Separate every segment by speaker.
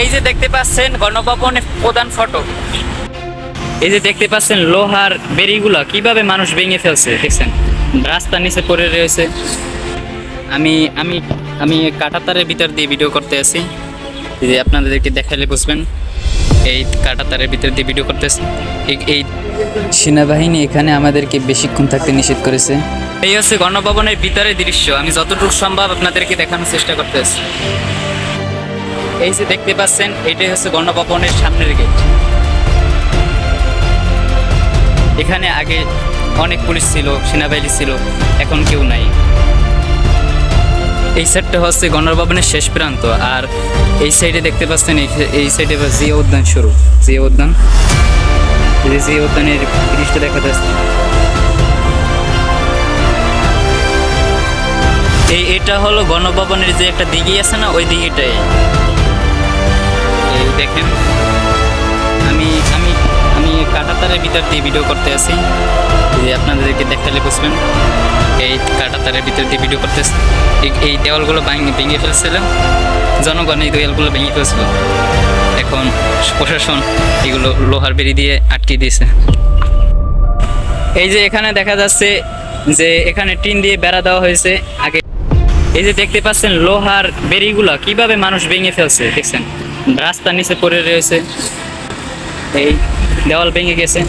Speaker 1: এই যে দেখতে পাচ্ছেন গণভবনের প্রধান ফটো। এই যে দেখতে পাচ্ছেন লোহার বেরিগুলা কীভাবে মানুষ ভেঙে ফেলছে, দেখছেন? রাস্তার নিচে পড়ে রয়েছে। আমি আমি আমি কাটাতারের ভিতর দিয়ে ভিডিও করতে আছি। এই যে আপনাদেরকে দেখালে বুঝবেন। এই কাটাতারের ভিতর দিয়ে ভিডিও করতেছি এই- এই
Speaker 2: সেনাবাহিনী এখানে আমাদেরকে বেশিক্ষণ থাকতে নিষেধ করেছে।
Speaker 1: এই হচ্ছে গণভবনের ভিতরের দৃশ্য। আমি যতটুকু সম্ভব আপনাদেরকে দেখানোর চেষ্টা করতেছি এই যে দেখতে পাচ্ছেন, এটাই হচ্ছে গণভবনের সামনের গেট। এখানে আগে অনেক পুলিশ ছিল, সেনাবাহিনী ছিল, এখন কেউ নাই। এই সাইডটা হচ্ছে গণভবনের শেষ প্রান্ত, আর এই সাইডে দেখতে পাচ্ছেন, এই- সাইডে জিয়া উদ্যান শুরু। জিয়া উদ্যান। জিয়া উদ্যানের দৃশ্যটা দেখা যাচ্ছে। এই এটা হলো গণভবনের যে একটা দিঘি আছে না, ওই দিঘিটাই। দেখেন। আমি আমি আমি কাটাতারের ভিতর দিয়ে ভিডিও করতে আছি। যে আপনাদেরকে দেখালে বুঝবেন। এই কাটাতারের ভিতর দিয়ে ভিডিও করতে এই- দেওয়ালগুলো ভাঙে, ভেঙে ফেলছিল জনগণ এই দেওয়ালগুলো ভেঙে ফেলছিল। এখন প্রশাসন এগুলো লোহার বেরি দিয়ে আটকে দিয়েছে। এই যে এখানে দেখা যাচ্ছে যে এখানে টিন দিয়ে বেড়া দেওয়া হয়েছে। আগে এই যে দেখতে পাচ্ছেন লোহার বেরিগুলা কীভাবে মানুষ ভেঙে ফেলছে, দেখছেন? রাস্তার নিচে পড়ে রয়েছে। এই দেওয়াল ভেঙে গেছে।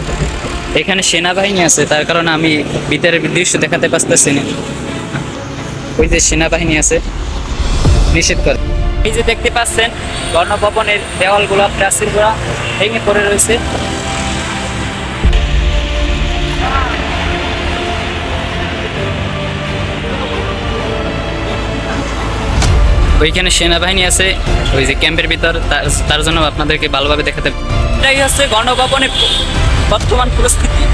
Speaker 1: এখানে সেনাবাহিনী আছে, তার কারণে আমি ভিতরের দৃশ্য দেখাতে পারতেছি না। ওই যে সেনাবাহিনী আছে, নিষেধ করে। এই যে দেখতে পাচ্ছেন, গণভবনের দেওয়ালগুলো, প্রাচীরগুলো ভেঙে পড়ে রয়েছে। ওইখানে সেনাবাহিনী আছে, ওই যে ক্যাম্পের ভিতর, তার- জন্য আপনাদেরকে ভালোভাবে দেখাতে এটাই হচ্ছে গণভবনের বর্তমান পরিস্থিতি।